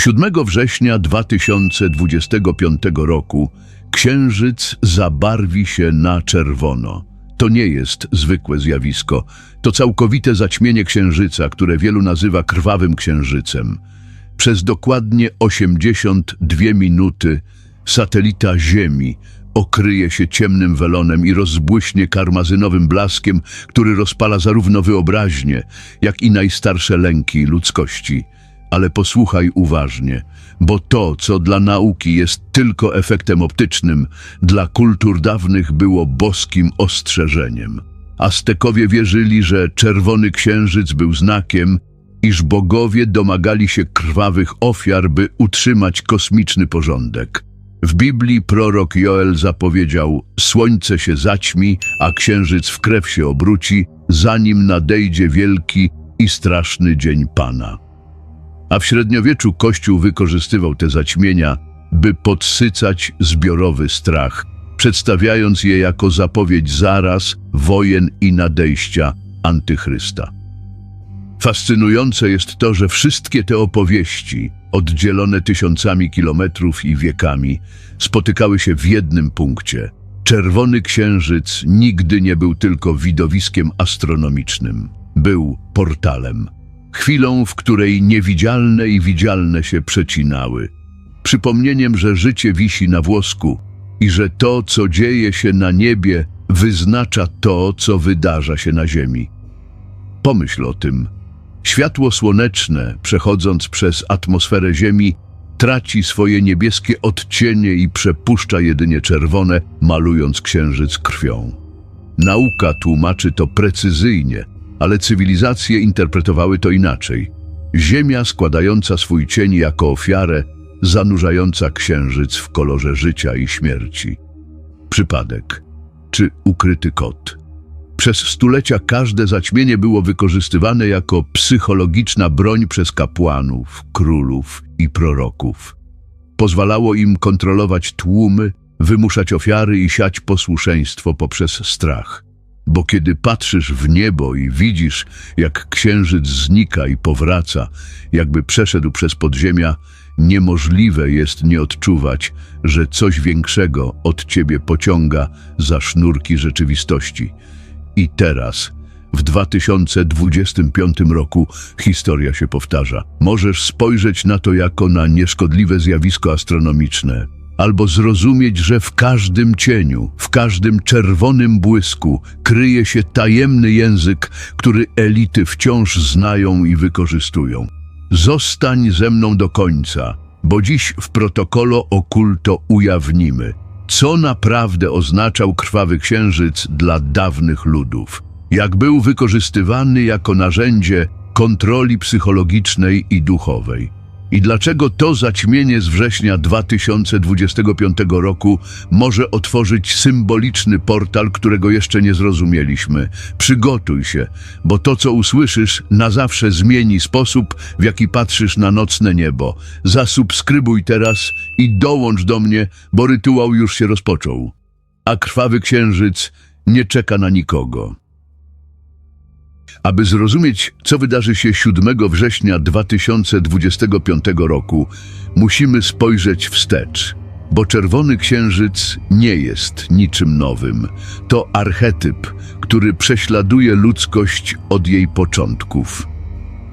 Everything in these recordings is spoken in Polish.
7 września 2025 roku księżyc zabarwi się na czerwono. To nie jest zwykłe zjawisko. To całkowite zaćmienie księżyca, które wielu nazywa krwawym księżycem. Przez dokładnie 82 minuty satelita Ziemi okryje się ciemnym welonem i rozbłyśnie karmazynowym blaskiem, który rozpala zarówno wyobraźnię, jak i najstarsze lęki ludzkości. Ale posłuchaj uważnie, bo to, co dla nauki jest tylko efektem optycznym, dla kultur dawnych było boskim ostrzeżeniem. Aztekowie wierzyli, że czerwony księżyc był znakiem, iż bogowie domagali się krwawych ofiar, by utrzymać kosmiczny porządek. W Biblii prorok Joel zapowiedział: Słońce się zaćmi, a księżyc w krew się obróci, zanim nadejdzie wielki i straszny dzień Pana. A w średniowieczu Kościół wykorzystywał te zaćmienia, by podsycać zbiorowy strach, przedstawiając je jako zapowiedź zaraz, wojen i nadejścia antychrysta. Fascynujące jest to, że wszystkie te opowieści, oddzielone tysiącami kilometrów i wiekami, spotykały się w jednym punkcie. Czerwony księżyc nigdy nie był tylko widowiskiem astronomicznym. Był portalem. Chwilą, w której niewidzialne i widzialne się przecinały. Przypomnieniem, że życie wisi na włosku i że to, co dzieje się na niebie, wyznacza to, co wydarza się na ziemi. Pomyśl o tym. Światło słoneczne, przechodząc przez atmosferę Ziemi, traci swoje niebieskie odcienie i przepuszcza jedynie czerwone, malując księżyc krwią. Nauka tłumaczy to precyzyjnie, ale cywilizacje interpretowały to inaczej. Ziemia składająca swój cień jako ofiarę, zanurzająca księżyc w kolorze życia i śmierci. Przypadek czy ukryty kot. Przez stulecia każde zaćmienie było wykorzystywane jako psychologiczna broń przez kapłanów, królów i proroków. Pozwalało im kontrolować tłumy, wymuszać ofiary i siać posłuszeństwo poprzez strach. Bo kiedy patrzysz w niebo i widzisz, jak księżyc znika i powraca, jakby przeszedł przez podziemia, niemożliwe jest nie odczuwać, że coś większego od ciebie pociąga za sznurki rzeczywistości. I teraz, w 2025 roku, historia się powtarza. Możesz spojrzeć na to jako na nieszkodliwe zjawisko astronomiczne, albo zrozumieć, że w każdym cieniu, w każdym czerwonym błysku kryje się tajemny język, który elity wciąż znają i wykorzystują. Zostań ze mną do końca, bo dziś w protokolo okulto ujawnimy, co naprawdę oznaczał krwawy księżyc dla dawnych ludów, jak był wykorzystywany jako narzędzie kontroli psychologicznej i duchowej. I dlaczego to zaćmienie z września 2025 roku może otworzyć symboliczny portal, którego jeszcze nie zrozumieliśmy. Przygotuj się, bo to, co usłyszysz, na zawsze zmieni sposób, w jaki patrzysz na nocne niebo. Zasubskrybuj teraz i dołącz do mnie, bo rytuał już się rozpoczął. A krwawy księżyc nie czeka na nikogo. Aby zrozumieć, co wydarzy się 7 września 2025 roku, musimy spojrzeć wstecz, bo czerwony księżyc nie jest niczym nowym. To archetyp, który prześladuje ludzkość od jej początków.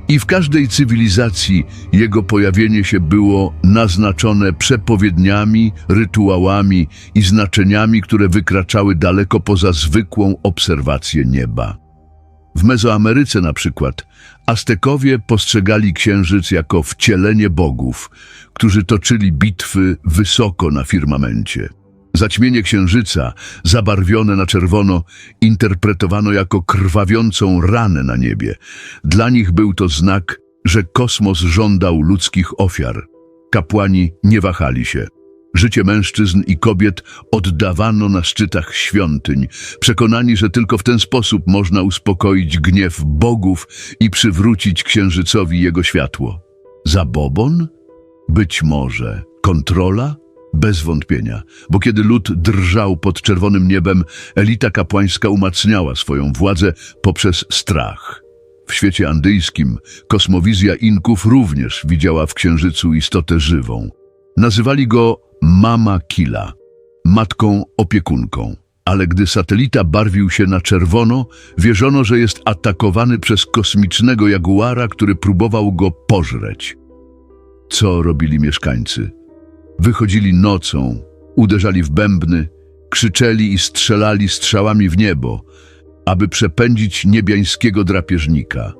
I w każdej cywilizacji jego pojawienie się było naznaczone przepowiedniami, rytuałami i znaczeniami, które wykraczały daleko poza zwykłą obserwację nieba. W Mezoameryce na przykład Aztekowie postrzegali księżyc jako wcielenie bogów, którzy toczyli bitwy wysoko na firmamencie. Zaćmienie księżyca, zabarwione na czerwono, interpretowano jako krwawiącą ranę na niebie. Dla nich był to znak, że kosmos żądał ludzkich ofiar. Kapłani nie wahali się. Życie mężczyzn i kobiet oddawano na szczytach świątyń, przekonani, że tylko w ten sposób można uspokoić gniew bogów i przywrócić księżycowi jego światło. Zabobon? Być może. Kontrola? Bez wątpienia, bo kiedy lud drżał pod czerwonym niebem, elita kapłańska umacniała swoją władzę poprzez strach. W świecie andyjskim kosmowizja Inków również widziała w księżycu istotę żywą. Nazywali go Mama Kila, matką opiekunką. Ale gdy satelita barwił się na czerwono, wierzono, że jest atakowany przez kosmicznego jaguara, który próbował go pożreć. Co robili mieszkańcy? Wychodzili nocą, uderzali w bębny, krzyczeli i strzelali strzałami w niebo, aby przepędzić niebiańskiego drapieżnika.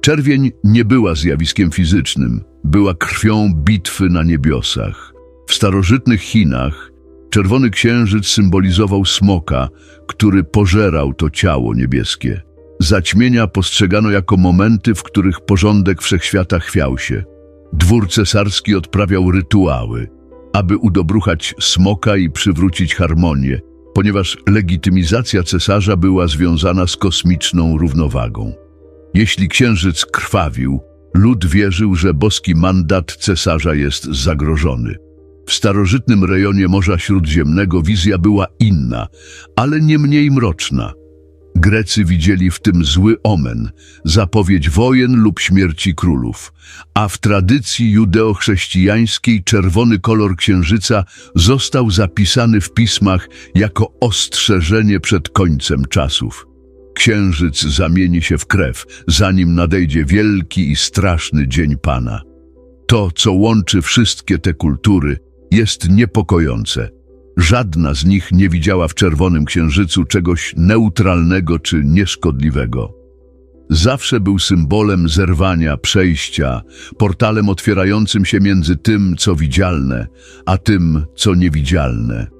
Czerwień nie była zjawiskiem fizycznym, była krwią bitwy na niebiosach. W starożytnych Chinach czerwony księżyc symbolizował smoka, który pożerał to ciało niebieskie. Zaćmienia postrzegano jako momenty, w których porządek wszechświata chwiał się. Dwór cesarski odprawiał rytuały, aby udobruchać smoka i przywrócić harmonię, ponieważ legitymizacja cesarza była związana z kosmiczną równowagą. Jeśli księżyc krwawił, lud wierzył, że boski mandat cesarza jest zagrożony. W starożytnym rejonie Morza Śródziemnego wizja była inna, ale nie mniej mroczna. Grecy widzieli w tym zły omen, zapowiedź wojen lub śmierci królów, a w tradycji judeo-chrześcijańskiej czerwony kolor księżyca został zapisany w pismach jako ostrzeżenie przed końcem czasów. Księżyc zamieni się w krew, zanim nadejdzie wielki i straszny dzień Pana. To, co łączy wszystkie te kultury, jest niepokojące. Żadna z nich nie widziała w czerwonym księżycu czegoś neutralnego czy nieszkodliwego. Zawsze był symbolem zerwania, przejścia, portalem otwierającym się między tym, co widzialne, a tym, co niewidzialne.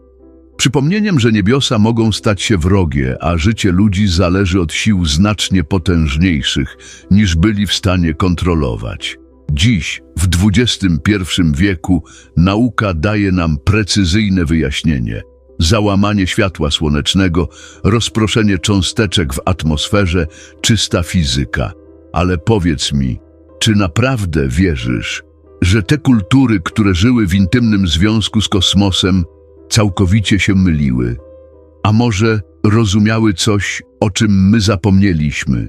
Przypomnieniem, że niebiosa mogą stać się wrogie, a życie ludzi zależy od sił znacznie potężniejszych, niż byli w stanie kontrolować. Dziś, w XXI wieku, nauka daje nam precyzyjne wyjaśnienie. Załamanie światła słonecznego, rozproszenie cząsteczek w atmosferze, czysta fizyka. Ale powiedz mi, czy naprawdę wierzysz, że te kultury, które żyły w intymnym związku z kosmosem, całkowicie się myliły? A może rozumiały coś, o czym my zapomnieliśmy?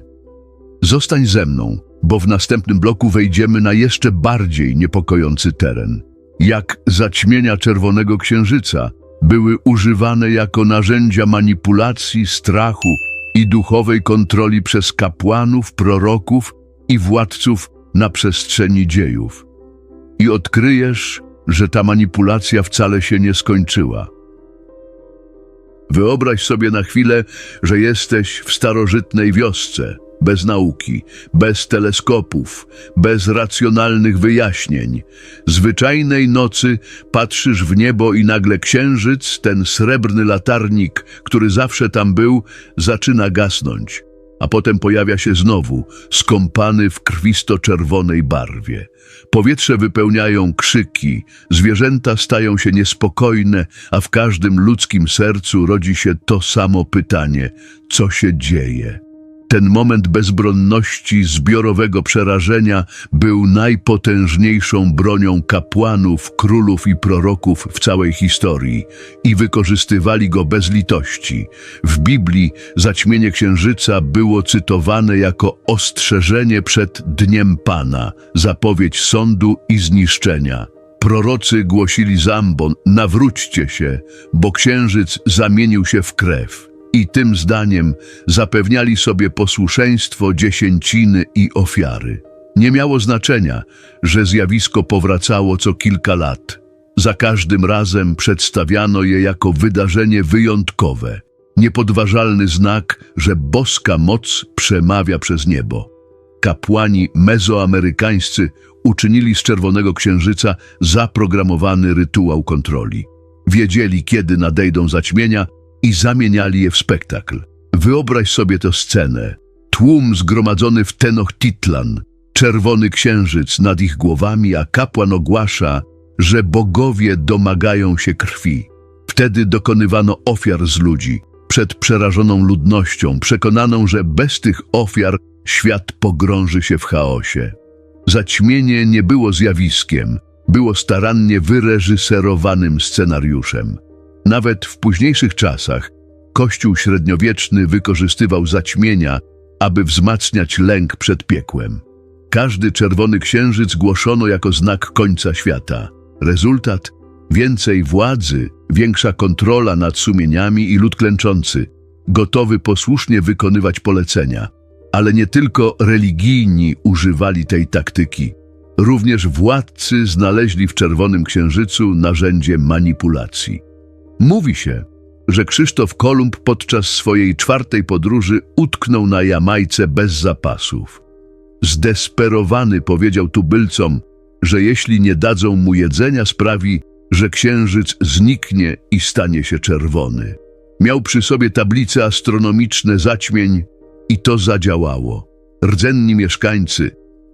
Zostań ze mną, bo w następnym bloku wejdziemy na jeszcze bardziej niepokojący teren. Jak zaćmienia czerwonego księżyca były używane jako narzędzia manipulacji, strachu i duchowej kontroli przez kapłanów, proroków i władców na przestrzeni dziejów. I odkryjesz, że ta manipulacja wcale się nie skończyła. Wyobraź sobie na chwilę, że jesteś w starożytnej wiosce, bez nauki, bez teleskopów, bez racjonalnych wyjaśnień. Zwyczajnej nocy patrzysz w niebo i nagle księżyc, ten srebrny latarnik, który zawsze tam był, zaczyna gasnąć. A potem pojawia się znowu, skąpany w krwisto-czerwonej barwie. Powietrze wypełniają krzyki, zwierzęta stają się niespokojne, a w każdym ludzkim sercu rodzi się to samo pytanie: co się dzieje? Ten moment bezbronności, zbiorowego przerażenia był najpotężniejszą bronią kapłanów, królów i proroków w całej historii i wykorzystywali go bez litości. W Biblii zaćmienie księżyca było cytowane jako ostrzeżenie przed Dniem Pana, zapowiedź sądu i zniszczenia. Prorocy głosili zambon, nawróćcie się, bo księżyc zamienił się w krew i tym zdaniem zapewniali sobie posłuszeństwo, dziesięciny i ofiary. Nie miało znaczenia, że zjawisko powracało co kilka lat. Za każdym razem przedstawiano je jako wydarzenie wyjątkowe, niepodważalny znak, że boska moc przemawia przez niebo. Kapłani mezoamerykańscy uczynili z Czerwonego Księżyca zaprogramowany rytuał kontroli. Wiedzieli, kiedy nadejdą zaćmienia i zamieniali je w spektakl. Wyobraź sobie tę scenę. Tłum zgromadzony w Tenochtitlan, czerwony księżyc nad ich głowami, a kapłan ogłasza, że bogowie domagają się krwi. Wtedy dokonywano ofiar z ludzi, przed przerażoną ludnością, przekonaną, że bez tych ofiar świat pogrąży się w chaosie. Zaćmienie nie było zjawiskiem, było starannie wyreżyserowanym scenariuszem. Nawet w późniejszych czasach Kościół średniowieczny wykorzystywał zaćmienia aby wzmacniać lęk przed piekłem. Każdy czerwony księżyc głoszono jako znak końca świata. Rezultat? Więcej władzy, większa kontrola nad sumieniami i lud klęczący, gotowy posłusznie wykonywać polecenia. Ale nie tylko religijni używali tej taktyki. Również władcy znaleźli w Czerwonym Księżycu narzędzie manipulacji. Mówi się, że Krzysztof Kolumb podczas swojej czwartej podróży utknął na Jamajce bez zapasów. Zdesperowany powiedział tubylcom, że jeśli nie dadzą mu jedzenia, sprawi, że księżyc zniknie i stanie się czerwony. Miał przy sobie tablice astronomiczne zaćmień i to zadziałało. Rdzenni mieszkańcy,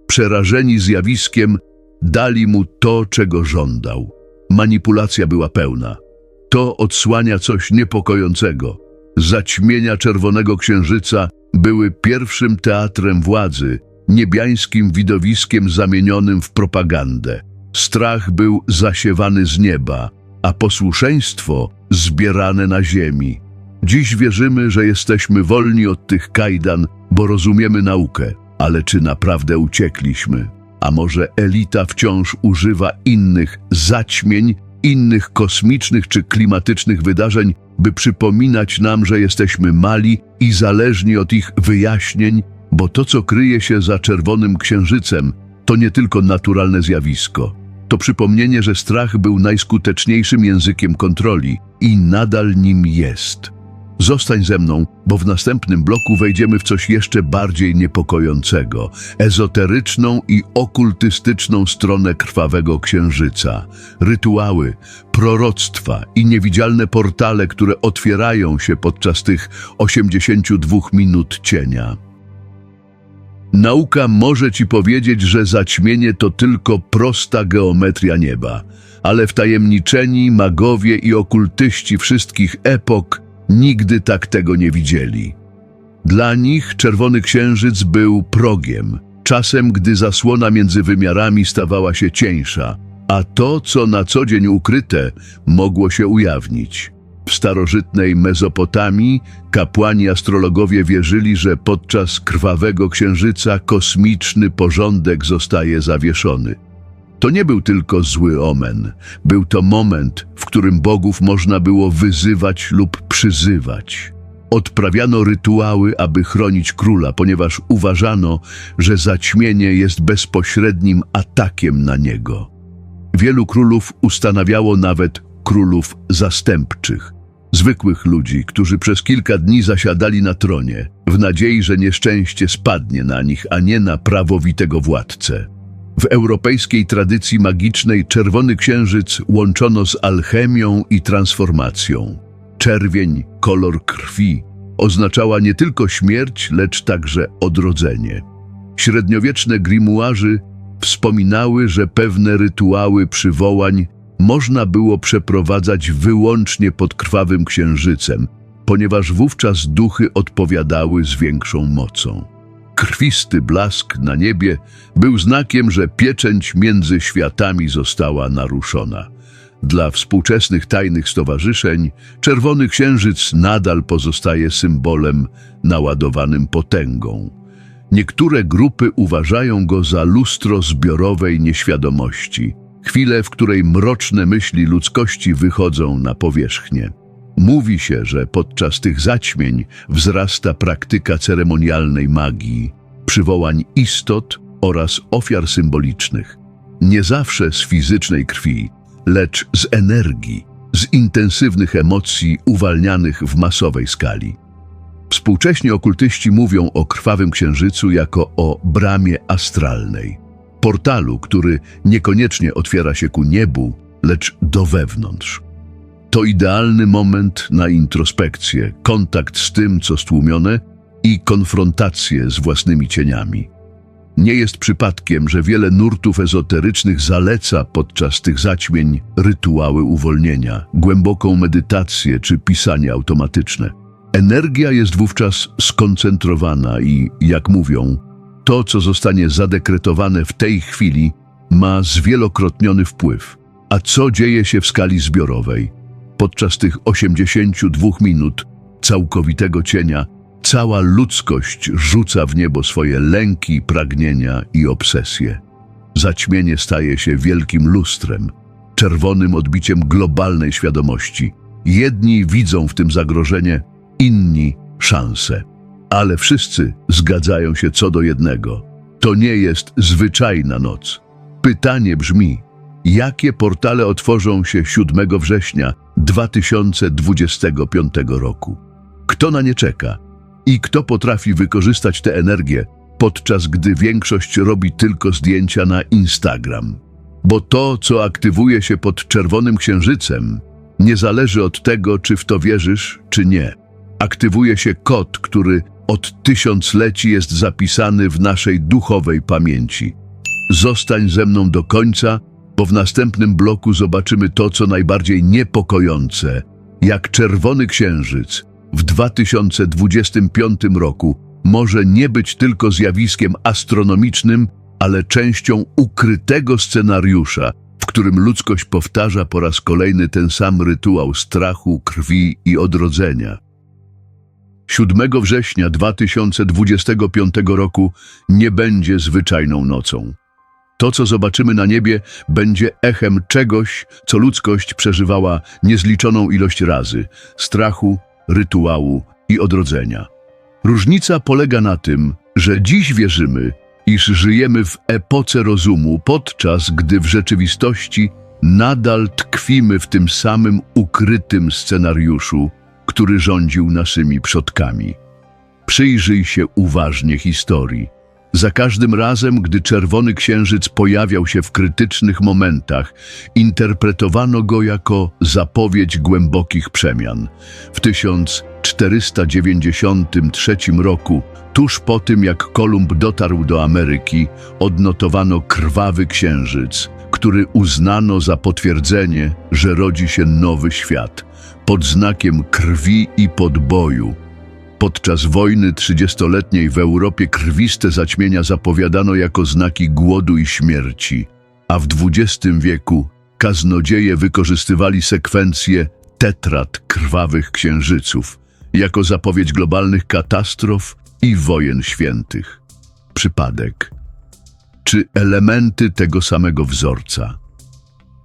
przerażeni zjawiskiem, dali mu to, czego żądał. Manipulacja była pełna. To odsłania coś niepokojącego. Zaćmienia Czerwonego Księżyca były pierwszym teatrem władzy, niebiańskim widowiskiem zamienionym w propagandę. Strach był zasiewany z nieba, a posłuszeństwo zbierane na ziemi. Dziś wierzymy, że jesteśmy wolni od tych kajdan, bo rozumiemy naukę. Ale czy naprawdę uciekliśmy? A może elita wciąż używa innych zaćmień, innych kosmicznych czy klimatycznych wydarzeń, by przypominać nam, że jesteśmy mali i zależni od ich wyjaśnień, bo to, co kryje się za czerwonym księżycem, to nie tylko naturalne zjawisko. To przypomnienie, że strach był najskuteczniejszym językiem kontroli i nadal nim jest. Zostań ze mną, bo w następnym bloku wejdziemy w coś jeszcze bardziej niepokojącego ezoteryczną i okultystyczną stronę krwawego księżyca. Rytuały, proroctwa i niewidzialne portale, które otwierają się podczas tych 82 minut cienia. Nauka może ci powiedzieć, że zaćmienie to tylko prosta geometria nieba, ale wtajemniczeni magowie i okultyści wszystkich epok nigdy tak tego nie widzieli. Dla nich czerwony księżyc był progiem, czasem gdy zasłona między wymiarami stawała się cieńsza, a to, co na co dzień ukryte, mogło się ujawnić. W starożytnej Mezopotamii kapłani astrologowie wierzyli, że podczas krwawego księżyca kosmiczny porządek zostaje zawieszony. To nie był tylko zły omen, był to moment, w którym bogów można było wyzywać lub przyzywać. Odprawiano rytuały, aby chronić króla, ponieważ uważano, że zaćmienie jest bezpośrednim atakiem na niego. Wielu królów ustanawiało nawet królów zastępczych, zwykłych ludzi, którzy przez kilka dni zasiadali na tronie, w nadziei, że nieszczęście spadnie na nich, a nie na prawowitego władcę. W europejskiej tradycji magicznej czerwony księżyc łączono z alchemią i transformacją. Czerwień, kolor krwi, oznaczała nie tylko śmierć, lecz także odrodzenie. Średniowieczne grimuarzy wspominały, że pewne rytuały przywołań można było przeprowadzać wyłącznie pod krwawym księżycem, ponieważ wówczas duchy odpowiadały z większą mocą. Krwisty blask na niebie był znakiem, że pieczęć między światami została naruszona. Dla współczesnych tajnych stowarzyszeń czerwony księżyc nadal pozostaje symbolem naładowanym potęgą. Niektóre grupy uważają go za lustro zbiorowej nieświadomości, chwilę, w której mroczne myśli ludzkości wychodzą na powierzchnię. Mówi się, że podczas tych zaćmień wzrasta praktyka ceremonialnej magii, przywołań istot oraz ofiar symbolicznych. Nie zawsze z fizycznej krwi, lecz z energii, z intensywnych emocji uwalnianych w masowej skali. Współcześni okultyści mówią o krwawym księżycu jako o bramie astralnej, portalu, który niekoniecznie otwiera się ku niebu, lecz do wewnątrz. To idealny moment na introspekcję, kontakt z tym, co stłumione i konfrontację z własnymi cieniami. Nie jest przypadkiem, że wiele nurtów ezoterycznych zaleca podczas tych zaćmień rytuały uwolnienia, głęboką medytację czy pisanie automatyczne. Energia jest wówczas skoncentrowana i, jak mówią, to, co zostanie zadekretowane w tej chwili, ma zwielokrotniony wpływ. A co dzieje się w skali zbiorowej? Podczas tych 82 minut całkowitego cienia cała ludzkość rzuca w niebo swoje lęki, pragnienia i obsesje. Zaćmienie staje się wielkim lustrem, czerwonym odbiciem globalnej świadomości. Jedni widzą w tym zagrożenie, inni szansę. Ale wszyscy zgadzają się co do jednego. To nie jest zwyczajna noc. Pytanie brzmi, jakie portale otworzą się 7 września 2025 roku? Kto na nie czeka? I kto potrafi wykorzystać tę energię, podczas gdy większość robi tylko zdjęcia na Instagram? Bo to, co aktywuje się pod czerwonym księżycem, nie zależy od tego, czy w to wierzysz, czy nie. Aktywuje się kod, który od tysiącleci jest zapisany w naszej duchowej pamięci. Zostań ze mną do końca, bo w następnym bloku zobaczymy to, co najbardziej niepokojące, jak czerwony księżyc w 2025 roku może nie być tylko zjawiskiem astronomicznym, ale częścią ukrytego scenariusza, w którym ludzkość powtarza po raz kolejny ten sam rytuał strachu, krwi i odrodzenia. 7 września 2025 roku nie będzie zwyczajną nocą. To, co zobaczymy na niebie, będzie echem czegoś, co ludzkość przeżywała niezliczoną ilość razy strachu, rytuału i odrodzenia. Różnica polega na tym, że dziś wierzymy, iż żyjemy w epoce rozumu, podczas gdy w rzeczywistości nadal tkwimy w tym samym ukrytym scenariuszu, który rządził naszymi przodkami. Przyjrzyj się uważnie historii. Za każdym razem, gdy czerwony księżyc pojawiał się w krytycznych momentach, interpretowano go jako zapowiedź głębokich przemian. W 1493 roku, tuż po tym jak Kolumb dotarł do Ameryki, odnotowano krwawy księżyc, który uznano za potwierdzenie, że rodzi się nowy świat, pod znakiem krwi i podboju. Podczas wojny trzydziestoletniej w Europie krwiste zaćmienia zapowiadano jako znaki głodu i śmierci, a w XX wieku kaznodzieje wykorzystywali sekwencję tetrat krwawych księżyców jako zapowiedź globalnych katastrof i wojen świętych. Przypadek. Czy elementy tego samego wzorca?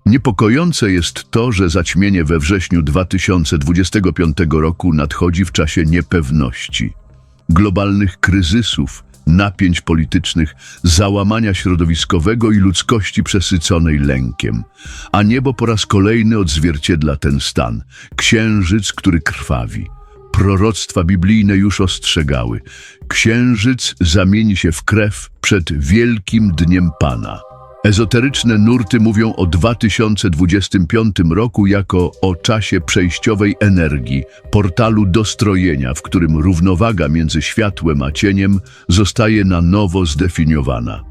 Niepokojące jest to, że zaćmienie we wrześniu 2025 roku nadchodzi w czasie niepewności, globalnych kryzysów, napięć politycznych, załamania środowiskowego i ludzkości przesyconej lękiem. A niebo po raz kolejny odzwierciedla ten stan. Księżyc, który krwawi. Proroctwa biblijne już ostrzegały. Księżyc zamieni się w krew przed wielkim dniem Pana. Ezoteryczne nurty mówią o 2025 roku jako o czasie przejściowej energii, portalu dostrojenia, w którym równowaga między światłem a cieniem zostaje na nowo zdefiniowana.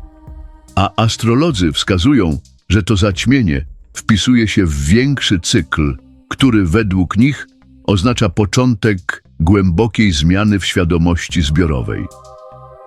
A astrolodzy wskazują, że to zaćmienie wpisuje się w większy cykl, który według nich oznacza początek głębokiej zmiany w świadomości zbiorowej.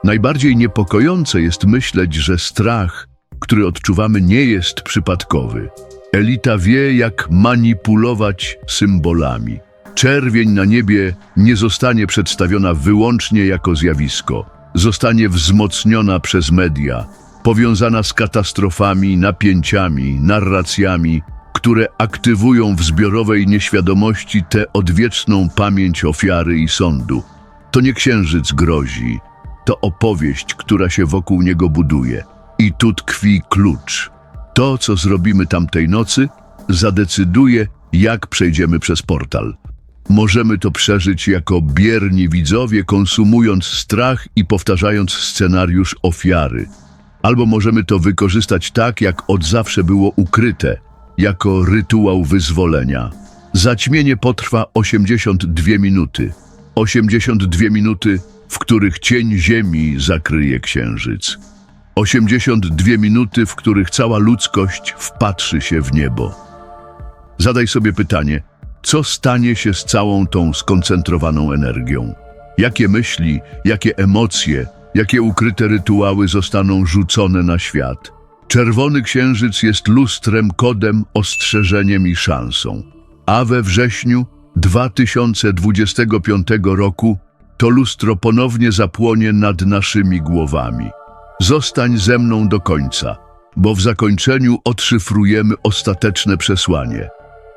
Najbardziej niepokojące jest myśleć, że strach, który odczuwamy, nie jest przypadkowy. Elita wie, jak manipulować symbolami. Czerwień na niebie nie zostanie przedstawiona wyłącznie jako zjawisko. Zostanie wzmocniona przez media, powiązana z katastrofami, napięciami, narracjami, które aktywują w zbiorowej nieświadomości tę odwieczną pamięć ofiary i sądu. To nie księżyc grozi, to opowieść, która się wokół niego buduje. I tu tkwi klucz. To, co zrobimy tamtej nocy, zadecyduje, jak przejdziemy przez portal. Możemy to przeżyć jako bierni widzowie, konsumując strach i powtarzając scenariusz ofiary. Albo możemy to wykorzystać tak, jak od zawsze było ukryte, jako rytuał wyzwolenia. Zaćmienie potrwa 82 minuty. 82 minuty, w których cień ziemi zakryje księżyc. 82 minuty, w których cała ludzkość wpatrzy się w niebo. Zadaj sobie pytanie, co stanie się z całą tą skoncentrowaną energią? Jakie myśli, jakie emocje, jakie ukryte rytuały zostaną rzucone na świat? Czerwony księżyc jest lustrem, kodem, ostrzeżeniem i szansą. A we wrześniu 2025 roku to lustro ponownie zapłonie nad naszymi głowami. Zostań ze mną do końca, bo w zakończeniu odszyfrujemy ostateczne przesłanie.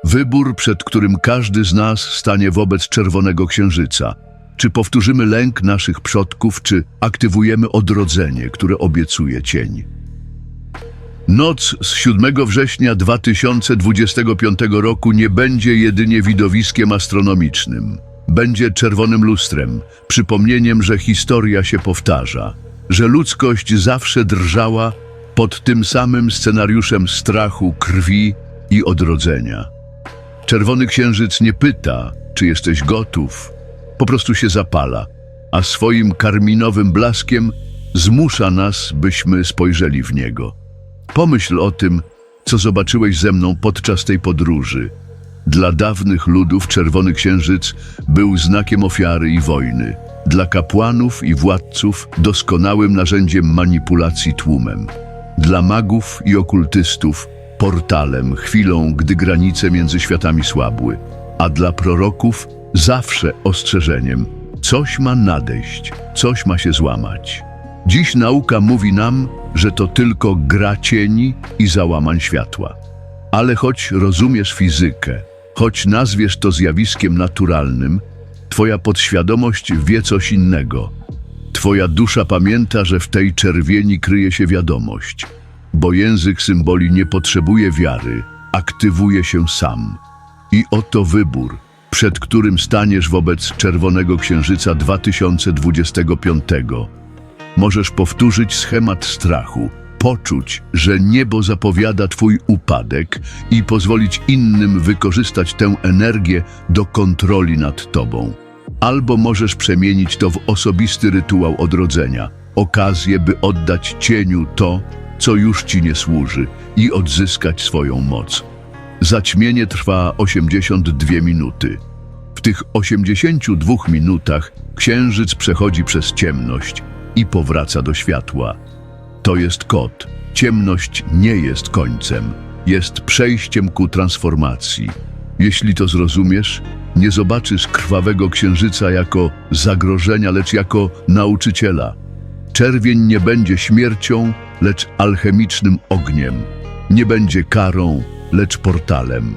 Wybór, przed którym każdy z nas stanie wobec Czerwonego Księżyca. Czy powtórzymy lęk naszych przodków, czy aktywujemy odrodzenie, które obiecuje cień? Noc z 7 września 2025 roku nie będzie jedynie widowiskiem astronomicznym. Będzie czerwonym lustrem, przypomnieniem, że historia się powtarza, że ludzkość zawsze drżała pod tym samym scenariuszem strachu, krwi i odrodzenia. Czerwony księżyc nie pyta, czy jesteś gotów, po prostu się zapala, a swoim karminowym blaskiem zmusza nas, byśmy spojrzeli w niego. Pomyśl o tym, co zobaczyłeś ze mną podczas tej podróży. Dla dawnych ludów Czerwony Księżyc był znakiem ofiary i wojny. Dla kapłanów i władców doskonałym narzędziem manipulacji tłumem. Dla magów i okultystów portalem, chwilą, gdy granice między światami słabły. A dla proroków zawsze ostrzeżeniem. Coś ma nadejść, coś ma się złamać. Dziś nauka mówi nam, że to tylko gra cieni i załamań światła. Ale choć rozumiesz fizykę, choć nazwiesz to zjawiskiem naturalnym, twoja podświadomość wie coś innego. Twoja dusza pamięta, że w tej czerwieni kryje się wiadomość, bo język symboli nie potrzebuje wiary, aktywuje się sam. I oto wybór, przed którym staniesz wobec Czerwonego Księżyca 2025. Możesz powtórzyć schemat strachu, poczuć, że niebo zapowiada Twój upadek i pozwolić innym wykorzystać tę energię do kontroli nad Tobą. Albo możesz przemienić to w osobisty rytuał odrodzenia, okazję, by oddać cieniu to, co już Ci nie służy i odzyskać swoją moc. Zaćmienie trwa 82 minuty. W tych 82 minutach księżyc przechodzi przez ciemność i powraca do światła. To jest kod. Ciemność nie jest końcem, jest przejściem ku transformacji. Jeśli to zrozumiesz, nie zobaczysz krwawego księżyca jako zagrożenia, lecz jako nauczyciela. Czerwień nie będzie śmiercią, lecz alchemicznym ogniem. Nie będzie karą, lecz portalem.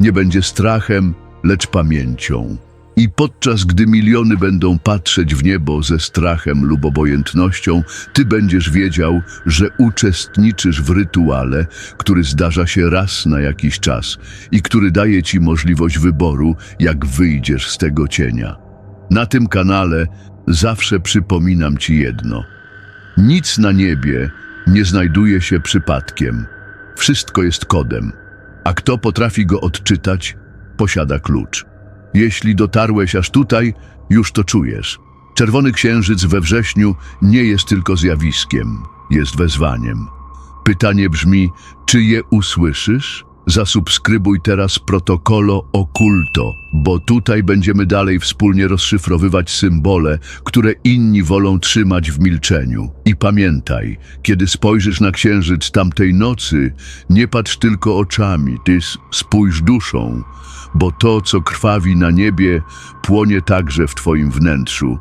Nie będzie strachem, lecz pamięcią. I podczas gdy miliony będą patrzeć w niebo ze strachem lub obojętnością, ty będziesz wiedział, że uczestniczysz w rytuale, który zdarza się raz na jakiś czas i który daje ci możliwość wyboru, jak wyjdziesz z tego cienia. Na tym kanale zawsze przypominam ci jedno. Nic na niebie nie znajduje się przypadkiem. Wszystko jest kodem, a kto potrafi go odczytać, posiada klucz. Jeśli dotarłeś aż tutaj, już to czujesz. Czerwony księżyc we wrześniu nie jest tylko zjawiskiem, jest wezwaniem. Pytanie brzmi, czy je usłyszysz? Zasubskrybuj teraz protokolo Okulto, bo tutaj będziemy dalej wspólnie rozszyfrowywać symbole, które inni wolą trzymać w milczeniu. I pamiętaj, kiedy spojrzysz na księżyc tamtej nocy, nie patrz tylko oczami, ty spójrz duszą, bo to, co krwawi na niebie, płonie także w twoim wnętrzu.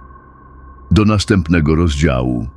Do następnego rozdziału.